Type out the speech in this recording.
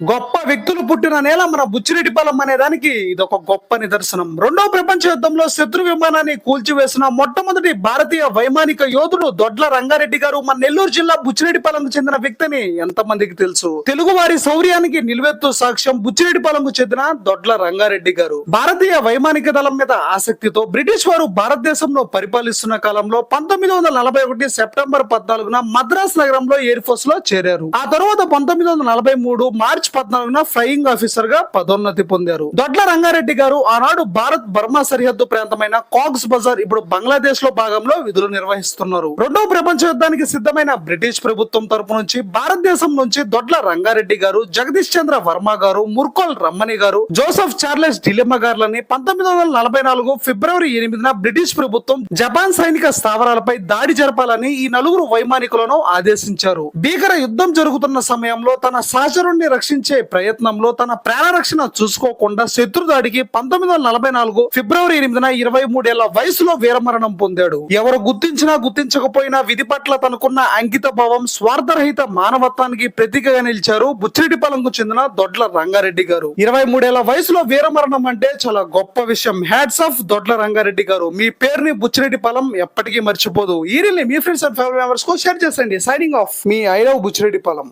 గొప్ప వ్యక్తులు పుట్టిన నేల మన బుచ్చిరెడ్డిపాలెం అనే దానికి ఇది ఒక గొప్ప నిదర్శనం. రెండో ప్రపంచ యుద్ధంలో శత్రు విమానాన్ని కూల్చివేసిన మొట్టమొదటి భారతీయ వైమానిక యోధుడు దొడ్ల రంగారెడ్డి గారు మన నెల్లూరు జిల్లా బుచ్చిరెడ్డిపాలెంకు చెందిన వ్యక్తిని ఎంతమందికి తెలుసు? తెలుగు వారి శౌర్యానికి నిలువెత్తు సాక్ష్యం బుచ్చిరెడ్డిపాలెంకు చెందిన దొడ్ల రంగారెడ్డి గారు. భారతీయ వైమానిక దళం మీద ఆసక్తితో బ్రిటిష్ వారు భారతదేశంలో పరిపాలిస్తున్న కాలంలో పంతొమ్మిది వందల నలభై ఒకటి సెప్టెంబర్ పద్నాలుగున మద్రాస్ నగరంలో ఎయిర్ ఫోర్స్లో చేరారు. ఆ తర్వాత పంతొమ్మిది వందల నలభై మూడు మార్చి పద్నాలుగున ఫ్లయింగ్ ఆఫీసర్గా పదోన్నతి పొందారు. దొడ్ల రంగారెడ్డి గారు ఆనాడు భారత్ బర్మా సరిహద్దు ప్రాంతమైన కాక్స్ బజార్ ఇప్పుడు బంగ్లాదేశ్లో భాగంలో విధులు నిర్వహిస్తున్నారు. రెండో ప్రపంచ యుద్ధానికి సిద్ధమైన బ్రిటిష్ ప్రభుత్వం తరపు నుంచి భారతదేశం నుంచి దొడ్ల రంగారెడ్డి గారు జగదీష్ చంద్ర వర్మ గారు ముర్కోల్ రమ్మణి గారు జోసెఫ్ చార్లెస్ డిలెమ్మ గారులని పంతొమ్మిది వందల నలభై నాలుగు ఫిబ్రవరి ఎనిమిదిన బ్రిటిష్ ప్రభుత్వం జపాన్ సైనిక స్థావరాలపై దాడి జరపాలని ఈ నలుగురు వైమానికులను ఆదేశించారు. భీకర యుద్ధం జరుగుతున్న సమయంలో తన సహచరుణ్ణి రక్షించే ప్రయత్నంలో తన ప్రాణ రక్షణ చూసుకోకుండా శత్రు దాడికి పంతొమ్మిది వందల నలభై నాలుగు ఫిబ్రవరి ఎనిమిదిన ఇరవై మూడేళ్ళ వయసులో వీరమరణం పొందాడు. ఎవరు గుర్తించినా గుర్తించకపోయినా విధి పట్ల తనకున్న అంకిత భావం స్వార్థరహిత మానవత్వానికి ప్రతీకగా నిలిచారు బుచ్చిరెడ్డిపాలెంకు చెందిన దొడ్ల రంగారెడ్డి గారు. ఇరవై మూడేళ్ళ వయసులో వీరమరణం అంటే చాలా గొప్ప విషయం. హ్యాట్స్ ఆఫ్ దొడ్ల రంగారెడ్డి గారు. మీ పేరుని బుచ్చిరెడ్డిపాలెం ఎప్పటికీ మర్చిపోదు. ఈ రీల్ని మీ ఫ్రెండ్స్ అండ్ ఫ్యామిలీ మెంబర్స్కు షేర్ చేసండి సైనింగ్ ఆఫ్ మీ ఐ లవ్ బుచ్చిరెడ్డిపాలెం.